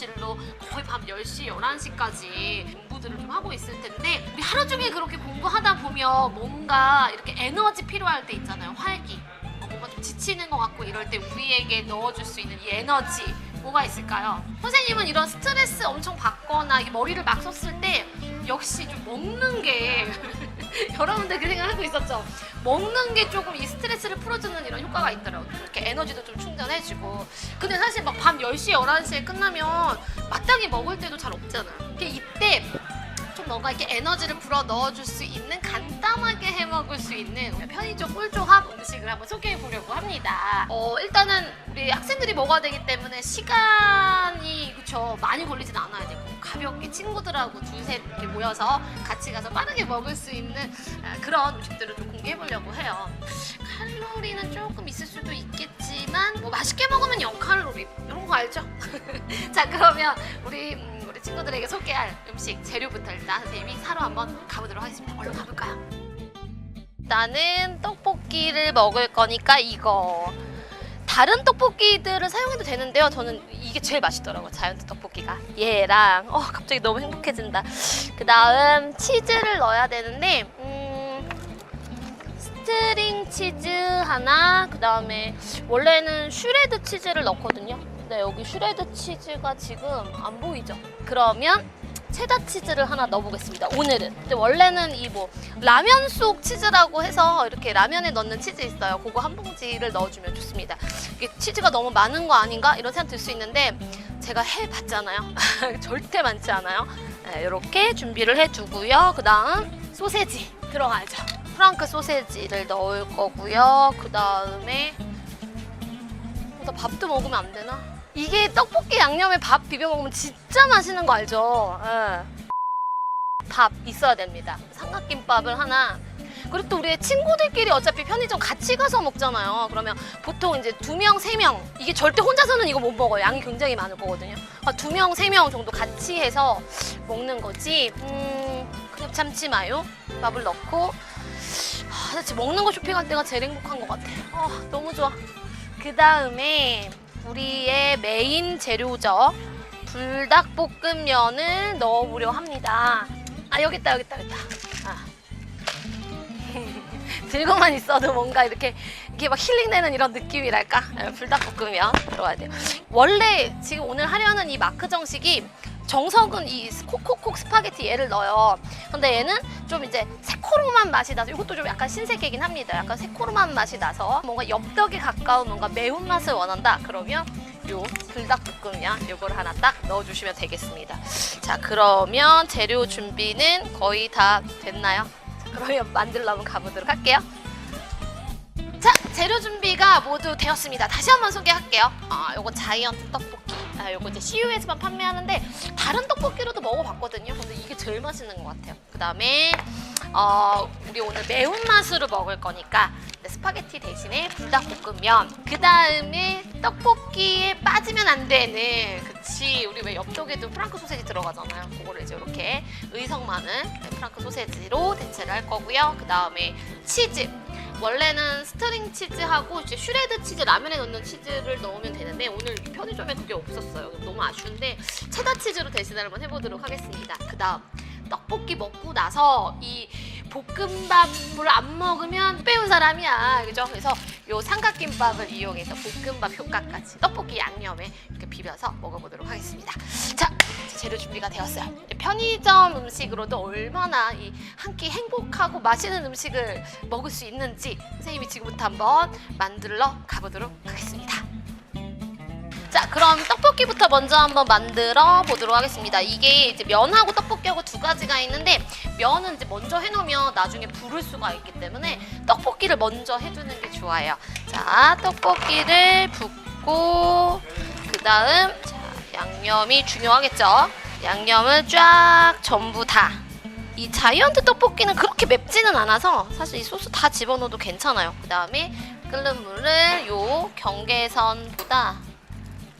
독서실로 거의 밤 10시, 11시까지 공부들을 좀 하고 있을 텐데 우리 하루 종일 그렇게 공부하다 보면 뭔가 이렇게 에너지 필요할 때 있잖아요. 활기. 어, 뭔가 좀 지치는 것 같고 이럴 때 우리에게 넣어줄 수 있는 이 에너지 뭐가 있을까요? 선생님은 이런 스트레스 엄청 받거나 머리를 막 썼을 때 역시 좀 먹는 게 여러분들 그 생각하고 있었죠? 먹는 게 조금 이 스트레스를 풀어주는 이런 효과가 있더라고요. 이렇게 에너지도 좀 충전해주고. 근데 사실 막 밤 10시, 11시에 끝나면 마땅히 먹을 때도 잘 없잖아요. 근데 이때 좀 뭔가 이렇게 에너지를 불어 넣어줄 수 있는 간단하게 해 먹을 수 있는 편의점 꿀조합 음식을 한번 소개해 보려고 합니다. 어, 일단은 우리 학생들이 먹어야 되기 때문에 시간이 그쵸 많이 걸리진 않아야 되고 가볍게 친구들하고 두셋 이렇게 모여서 같이 가서 빠르게 먹을 수 있는 아, 그런 음식들을 좀 공개해 보려고 해요. 칼로리는 조금 있을 수도 있겠지만 뭐 맛있게 먹으면 0칼로리 이런 거 알죠? 자 그러면 우리 음, 우리 친구들에게 소개할 음식 재료부터 일단 선생님이 사러 한번 가보도록 하겠습니다. 얼른 가볼까요? 나는 떡볶이를 먹을 거니까 이거. 다른 떡볶이들을 사용해도 되는데요. 저는 이게 제일 맛있더라고요. 자이언트 떡볶이가. 얘랑 어 갑자기 너무 행복해진다. 그 다음 치즈를 넣어야 되는데 음, 스트링 치즈 하나. 그 다음에 원래는 슈레드 치즈를 넣거든요. 근데 여기 슈레드 치즈가 지금 안 보이죠? 그러면 체다 치즈를 하나 넣어보겠습니다. 오늘은. 근데 원래는 이 뭐 라면 속 치즈라고 해서 이렇게 라면에 넣는 치즈 있어요. 그거 한 봉지를 넣어주면 좋습니다. 이게 치즈가 너무 많은 거 아닌가 이런 생각 들 수 있는데 제가 해봤잖아요. 절대 많지 않아요. 네, 이렇게 준비를 해두고요. 그 다음 소세지 들어가야죠. 프랑크 소세지를 넣을 거고요. 그 다음에 어, 나 밥도 먹으면 안 되나? 이게 떡볶이 양념에 밥 비벼 먹으면 진짜 맛있는 거 알죠? 예. 밥 있어야 됩니다. 삼각김밥을 하나. 그리고 또 우리 친구들끼리 어차피 편의점 같이 가서 먹잖아요. 그러면 보통 이제 두 명, 세 명. 이게 절대 혼자서는 이거 못 먹어요. 양이 굉장히 많을 거거든요. 아, 두 명, 세 명 정도 같이 해서 먹는 거지. 음, 그냥 참치 마요. 밥을 넣고. 아, 나 지금 먹는 거 쇼핑할 때가 제일 행복한 것 같아. 아, 너무 좋아. 그 다음에 우리의 메인 재료죠. 불닭볶음면을 넣어보려 합니다. 아 여기 있다 여기 있다 여기 있다. 아. 들고만 있어도 뭔가 이렇게 이게 막 힐링되는 이런 느낌이랄까? 아, 불닭볶음면 들어가야 돼요. 원래 지금 오늘 하려는 이 마크 정식이 정석은 이 코코콕 스파게티 얘를 넣어요. 근데 얘는 좀 이제 새코름한 맛이 나서 이것도 좀 약간 신세계긴 합니다. 약간 새코름한 맛이 나서 뭔가 엽떡에 가까운 뭔가 매운맛을 원한다. 그러면 요 불닭볶음면 요걸 하나 딱 넣어주시면 되겠습니다. 자 그러면 재료 준비는 거의 다 됐나요? 자, 그러면 만들러 한번 가보도록 할게요. 자 재료 준비가 모두 되었습니다. 다시 한번 소개할게요. 아 요거 자이언트 떡볶이. 아 요거 이제 CU에서만 판매하는데 다른 떡볶이로도 먹어봤거든요. 근데 이게 제일 맛있는 것 같아요. 그 다음에 어 우리 오늘 매운 맛으로 먹을 거니까 스파게티 대신에 불닭볶음면. 그 다음에 떡볶이에 빠지면 안 되는 그치 우리 왜 엽떡에도 프랑크 소세지 들어가잖아요. 그거를 이제 이렇게 의성 많은 프랑크 소세지로 대체를 할 거고요. 그 다음에 치즈. 원래는 스트링 치즈하고 이제 슈레드 치즈 라면에 넣는 치즈를 넣으면 되는데 오늘 편의점에 그게 없었어요. 너무 아쉬운데 체다 치즈로 대신을 한번 해보도록 하겠습니다. 그 다음 떡볶이 먹고 나서 이 볶음밥을 안 먹으면 빼운 사람이야, 그죠? 그래서 요 삼각김밥을 이용해서 볶음밥 효과까지 떡볶이 양념에 이렇게 비벼서 먹어보도록 하겠습니다. 자, 재료 준비가 되었어요. 편의점 음식으로도 얼마나 이 한 끼 행복하고 맛있는 음식을 먹을 수 있는지 선생님이 지금부터 한번 만들러 가보도록 하겠습니다. 자, 그럼 떡볶이부터 먼저 한번 만들어 보도록 하겠습니다. 이게 이제 면하고 떡볶이하고 두 가지가 있는데 면은 이제 먼저 해놓으면 나중에 부를 수가 있기 때문에 떡볶이를 먼저 해주는 게 좋아요. 자, 떡볶이를 붓고 그 다음 자, 양념이 중요하겠죠. 양념을 쫙 전부 다. 이 자이언트 떡볶이는 그렇게 맵지는 않아서 사실 이 소스 다 집어넣어도 괜찮아요. 그 다음에 끓는 물을 요 경계선보다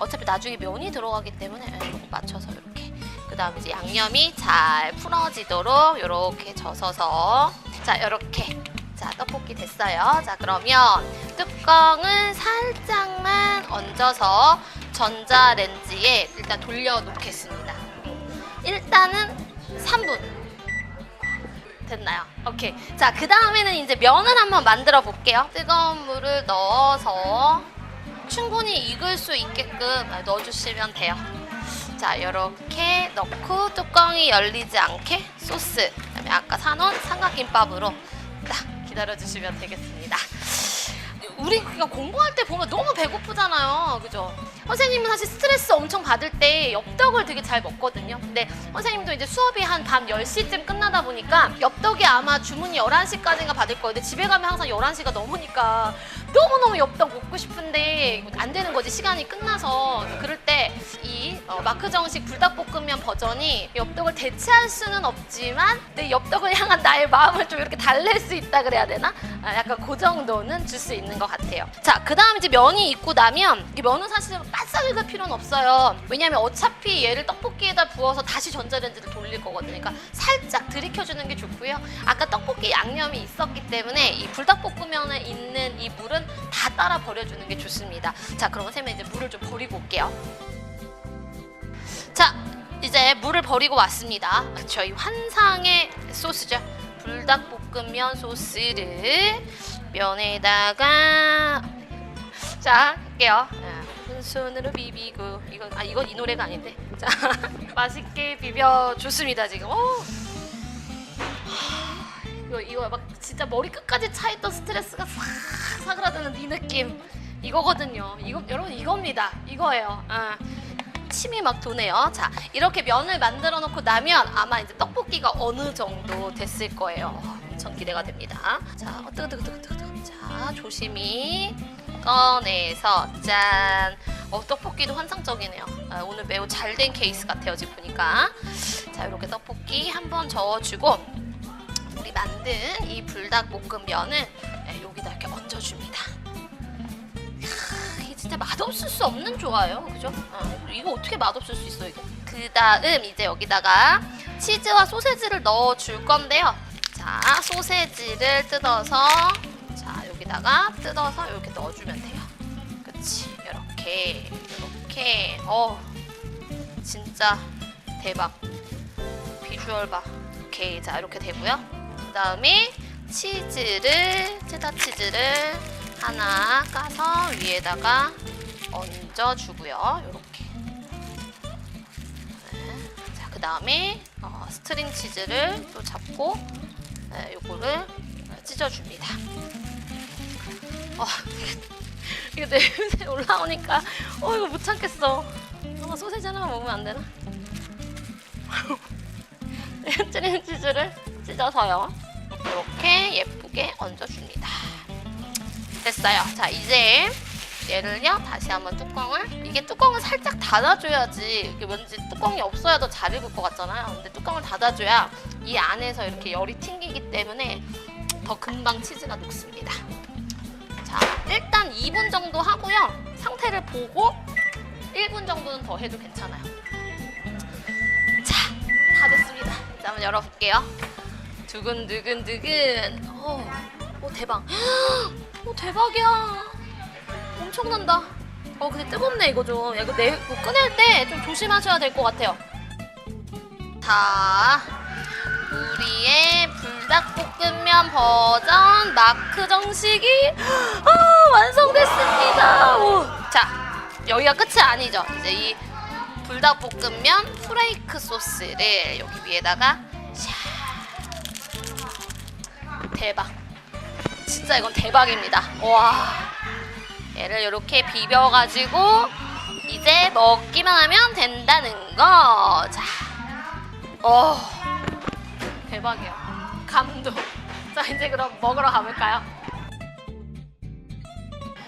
어차피 나중에 면이 들어가기 때문에 이렇게 맞춰서 이렇게 그 다음에 이제 양념이 잘 풀어지도록 이렇게 젖어서 자 이렇게 자, 떡볶이 됐어요. 자, 그러면 뚜껑을 살짝만 얹어서 전자레인지에 일단 돌려놓겠습니다. 일단은 3분. 됐나요? 오케이. 자, 그 다음에는 이제 면을 한번 만들어 볼게요. 뜨거운 물을 넣어서 충분히 익을 수 있게끔 넣어주시면 돼요. 자, 이렇게 넣고 뚜껑이 열리지 않게 소스, 그다음에 아까 사놓은 삼각김밥으로 딱 기다려주시면 되겠습니다. 우리 그냥 공부할 때 보면 너무 배고프잖아요. 그죠? 선생님은 사실 스트레스 엄청 받을 때 엽떡을 되게 잘 먹거든요. 근데 선생님도 이제 수업이 한 밤 10시쯤 끝나다 보니까 엽떡이 아마 주문이 11시까지인가 받을 거예요. 근데 집에 가면 항상 11시가 넘으니까 너무너무 엽떡 먹고 싶은데 안 되는 거지. 시간이 끝나서. 그럴 때이 어, 마크 정식 불닭볶음면 버전이 엽떡을 대체할 수는 없지만 내 엽떡을 향한 나의 마음을 좀 이렇게 달랠 수 있다 그래야 되나? 아, 약간 그 정도는 줄 수 있는 것 같아요. 자, 그 다음 이제 면이 익고 나면 이 면은 사실 바싹 익을 필요는 없어요. 왜냐면 어차피 얘를 떡볶이에다 부어서 다시 전자레인지를 돌릴 거거든요. 그러니까 살짝 들이켜주는 게 좋고요. 아까 떡볶이 양념이 있었기 때문에 이 불닭볶음면에 있는 이 물은 다 따라 버려주는 게 좋습니다. 자, 그러면 쌤은 이제 물을 좀 버리고 올게요. 자, 이제 물을 버리고 왔습니다. 그쵸, 이 환상의 소스죠. 불닭볶음면 소스를 면에다가 자 할게요. 한 손으로 비비고 이거 아 이건 이 노래가 아닌데 자 맛있게 비벼 줬습니다 지금. 오. 이거 이거 막 진짜 머리 끝까지 차 있던 스트레스가 싹 사그라드는 이 느낌 이거거든요. 이거 여러분 이겁니다. 이거예요. 아. 침이 막 도네요. 자, 이렇게 면을 만들어 놓고 나면 아마 이제 떡볶이가 어느 정도 됐을 거예요. 어, 엄청 기대가 됩니다. 자, 어, 뜨거. 자, 조심히 꺼내서 짠. 어, 떡볶이도 환상적이네요. 아, 오늘 매우 잘 된 케이스 같아요, 지금 보니까. 자, 이렇게 떡볶이 한번 저어주고 우리 만든 이 불닭 볶음면을 네, 여기다 이렇게 얹어줍니다. 이게 진짜 맛없을 수 없는 조화예요. 그죠? 어, 이거 어떻게 맛없을 수 있어, 이게. 그 다음 이제 여기다가 치즈와 소세지를 넣어 줄 건데요. 자, 소세지를 뜯어서 자, 여기다가 뜯어서 이렇게 넣어주면 돼요. 그치? 이렇게, 이렇게. 어, 진짜 대박. 비주얼 봐. 오케이. 자, 이렇게 되고요. 그 다음에 치즈를, 체다 치즈를 하나 까서 위에다가 얹어주고요. 이렇게. 네. 자, 그 다음에 어, 스트링 치즈를 또 잡고 네, 요거를 찢어줍니다. 어, 이거 냄새 올라오니까 어 이거 못 참겠어. 어, 소세지 하나만 먹으면 안 되나? 스트링 치즈를 찢어서요. 이렇게 예쁘게 얹어줍니다. 됐어요. 자 이제 얘를요 다시 한번 뚜껑을 이게 뚜껑을 살짝 닫아줘야지 이게 왠지 뚜껑이 없어야 더 잘 익을 것 같잖아요. 근데 뚜껑을 닫아줘야 이 안에서 이렇게 열이 튕기기 때문에 더 금방 치즈가 녹습니다. 자 일단 2분 정도 하고요. 상태를 보고 1분 정도는 더 해도 괜찮아요. 자, 다 됐습니다. 자, 한번 열어볼게요. 두근두근두근. 오, 오 대박. 오 대박이야. 엄청난다. 어 근데 뜨겁네 이거 좀. 야, 이거 내 이거 꺼낼 때 좀 조심하셔야 될 것 같아요. 자, 우리의 불닭볶음면 버전 마크 정식이 아, 완성됐습니다. 오. 자, 여기가 끝이 아니죠. 이제 이 불닭볶음면 프레이크 소스를 여기 위에다가 대박. 진짜 이건 대박입니다. 와. 얘를 이렇게 비벼가지고 이제 먹기만 하면 된다는 거. 자. 어. 대박이야. 감동. 자, 이제 그럼 먹으러 가볼까요?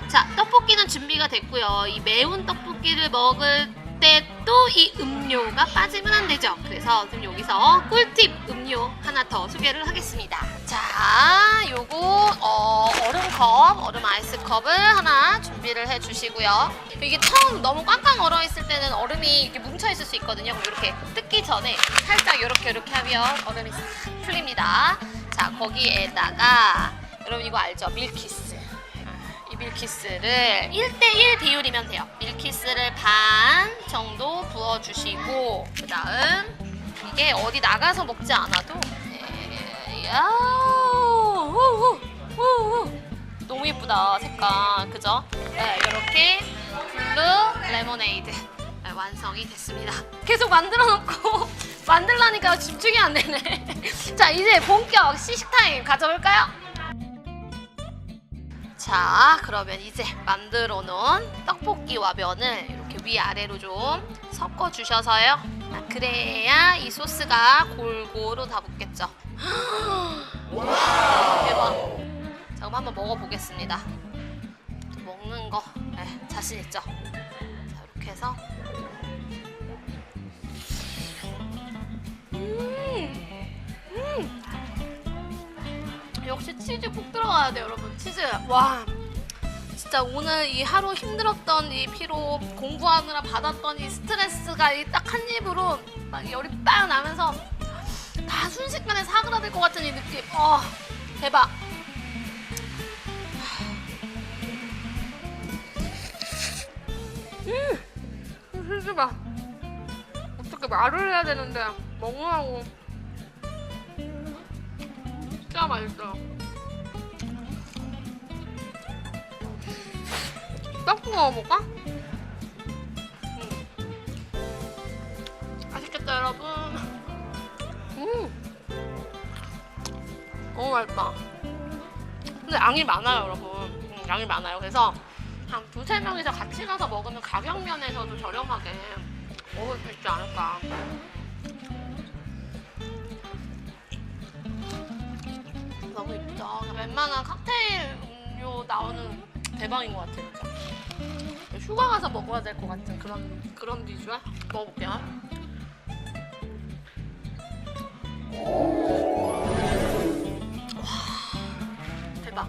자, 떡볶이는 준비가 됐고요. 이 매운 떡볶이를 먹을 때 또 이 음료가 빠지면 안 되죠. 그래서 지금 여기서 꿀팁 음료 하나 더 소개를 하겠습니다. 자, 요거 어, 얼음컵, 얼음 아이스컵을 하나 준비를 해주시고요. 이게 처음 너무 꽝꽝 얼어 있을 때는 얼음이 이렇게 뭉쳐 있을 수 있거든요. 그럼 이렇게 뜯기 전에 살짝 이렇게 이렇게 하면 얼음이 싹 풀립니다. 자, 거기에다가 여러분 이거 알죠? 밀키스. 이 밀키스를 1대1 비율이면 돼요. 밀키스를 반 정도 부어주시고 그 다음 이게 어디 나가서 먹지 않아도 우우. 너무 예쁘다 색깔 그죠? 네, 이렇게 블루 레모네이드 네, 완성이 됐습니다. 계속 만들어 놓고 만들라니까 집중이 안 되네. 자 이제 본격 시식 타임 가져올까요? 자, 그러면 이제 만들어 놓은 떡볶이와 면을 이렇게 위아래로 좀 섞어 주셔서요. 아, 그래야 이 소스가 골고루 다 붙겠죠. 대박. 자, 그럼 한번 먹어보겠습니다. 먹는 거 네, 자신 있죠? 자, 이렇게 해서 역시 치즈 꼭 들어가야 돼요, 여러분. 치즈. 와. 진짜 오늘 이 하루 힘들었던 이 피로 공부하느라 받았던 이 스트레스가 이 딱 한 입으로 막 열이 빵 나면서 다 순식간에 사그라들 것 같은 이 느낌. 어, 대박. 음, 치즈 봐. 어떻게 말을 해야 되는데 먹으라고. 진짜 맛있어. 떡국 먹어볼까? 음. 맛있겠다 여러분. 음. 너무 맛있다. 근데 양이 많아요 여러분. 음, 양이 많아요. 그래서 한 두세 명이서 같이 가서 먹으면 가격 면에서도 저렴하게 먹을 수 있지 않을까. 너무 이쁘죠? 웬만한 칵테일 음료 나오는 대박인 것 같아요, 진짜. 휴가 가서 먹어야 될 것 같은 그런 그런 비주얼. 먹어볼게요. 와, 대박.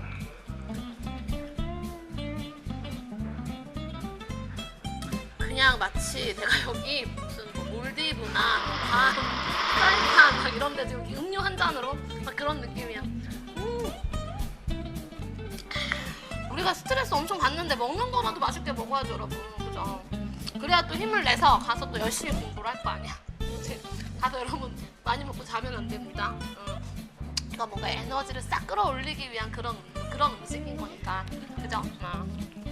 그냥 마치 내가 여기 무슨 뭐 몰디브나 뭐 반, 사이판 막 이런 데서 여기 음료 한 잔으로 막 그런 느낌이야. 우리가 스트레스 엄청 받는데 먹는 거라도 맛있게 먹어야죠, 여러분. 그죠? 그래야 또 힘을 내서 가서 또 열심히 공부를 할 거 아니야. 그치? 가서 여러분 많이 먹고 자면 안 됩니다. 응. 이거 뭔가 에너지를 싹 끌어올리기 위한 그런 그런 음식인 거니까. 그죠? 응.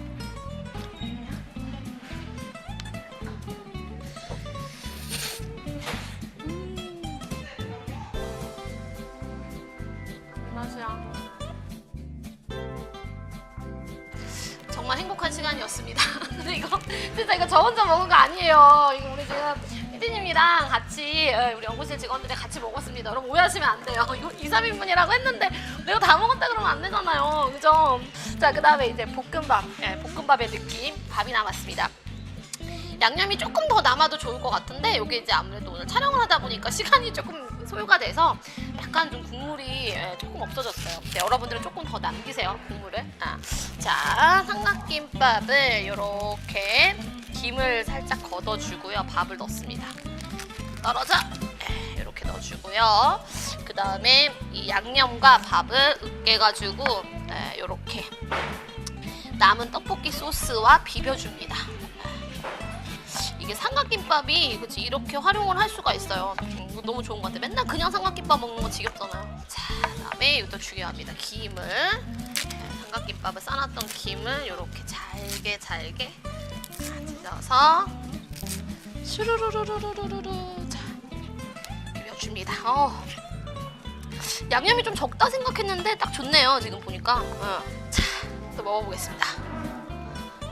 행복한 시간이었습니다. 근데 이거 진짜 이거 저 혼자 먹은 거 아니에요. 이거 우리 지금 피디님이랑 같이 어, 우리 연구실 직원들이 같이 먹었습니다. 여러분 오해하시면 안 돼요. 이거 2, 3인분이라고 했는데 내가 다 먹었다 그러면 안 되잖아요. 그죠? 자, 그 다음에 이제 볶음밥. 예, 볶음밥의 느낌. 밥이 남았습니다. 양념이 조금 더 남아도 좋을 것 같은데 여기 이제 아무래도 오늘 촬영을 하다 보니까 시간이 조금 소요가 돼서 약간 좀 국물이 예, 조금 없어졌어요. 네, 여러분들은 조금 더 남기세요 국물을. 아. 자 삼각김밥을 이렇게 김을 살짝 걷어주고요. 밥을 넣습니다. 떨어져 이렇게 넣어주고요. 그 다음에 이 양념과 밥을 으깨가지고 이렇게 남은 떡볶이 소스와 비벼줍니다. 이게 삼각김밥이 그치 이렇게 활용을 할 수가 있어요. 음, 이거 너무 좋은 것 같아. 맨날 그냥 삼각김밥 먹는 거 지겹잖아요. 자, 그다음에 이것도 중요합니다. 김을 네, 삼각김밥을 싸놨던 김을 이렇게 잘게 잘게 찢어서 슈루루루루루루루 자 비벼줍니다. 어. 양념이 좀 적다 생각했는데 딱 좋네요. 지금 보니까. 어. 자, 또 먹어보겠습니다.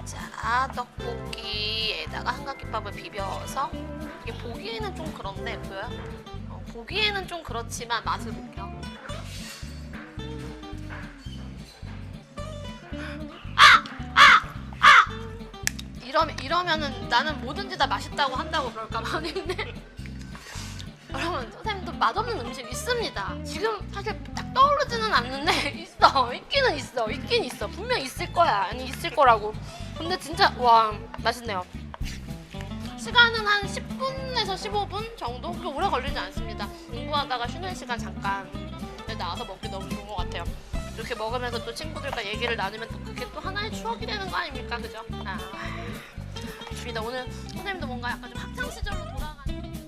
자, 떡볶이 에다가 삼각김밥을 비벼서 이게 보기에는 좀 그런데 보여요? 어, 보기에는 좀 그렇지만 맛을 볼게요. 아! 아! 아! 이러면 이러면은 나는 뭐든지 다 맛있다고 한다고 그럴까 봐 근데 여러분 선생님도 맛없는 음식 있습니다. 지금 사실 딱 떠오르지는 않는데 있어 있기는 있어 있긴 있어 분명 있을 거야 아니 있을 거라고. 근데 진짜 와 맛있네요. 시간은 한 10분에서 15분 정도 그렇게 오래 걸리지 않습니다. 공부하다가 쉬는 시간 잠깐 나와서 먹기 너무 좋은 것 같아요. 이렇게 먹으면서 또 친구들과 얘기를 나누면 또 그게 또 하나의 추억이 되는 거 아닙니까? 그죠? 아, 좋습니다. 오늘 선생님도 뭔가 약간 좀 학창 시절로 돌아가는.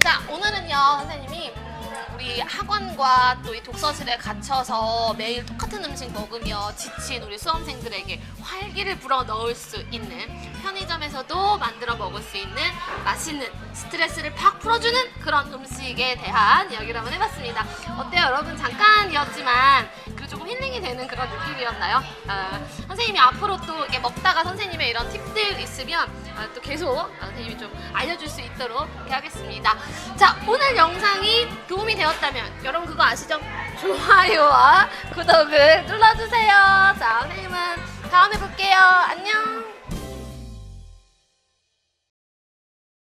자, 오늘은요, 선생님이 음, 우리 학원과 또 이 독서실에 갇혀서 매일 똑같은 음식 먹으며 지친 우리 수험생들에게 활기를 불어 넣을 수 있는 편의점에서도 만들어 먹을 수 있는 맛있는 스트레스를 팍 풀어주는 그런 음식에 대한 이야기를 한번 해봤습니다. 어때요, 여러분? 잠깐이었지만 그 조금 힐링이 되는 그런 느낌이었나요? 아, 선생님이 앞으로 또 이렇게 먹다가 선생님의 이런 팁들 있으면 아, 또 계속 아, 선생님이 좀 알려줄 수 있도록 하겠습니다. 자, 오늘 영상이 도움이 되었다면 여러분 그거 아시죠? 좋아요와 구독을 눌러주세요. 자, 선생님은 다음에 볼게요. 안녕.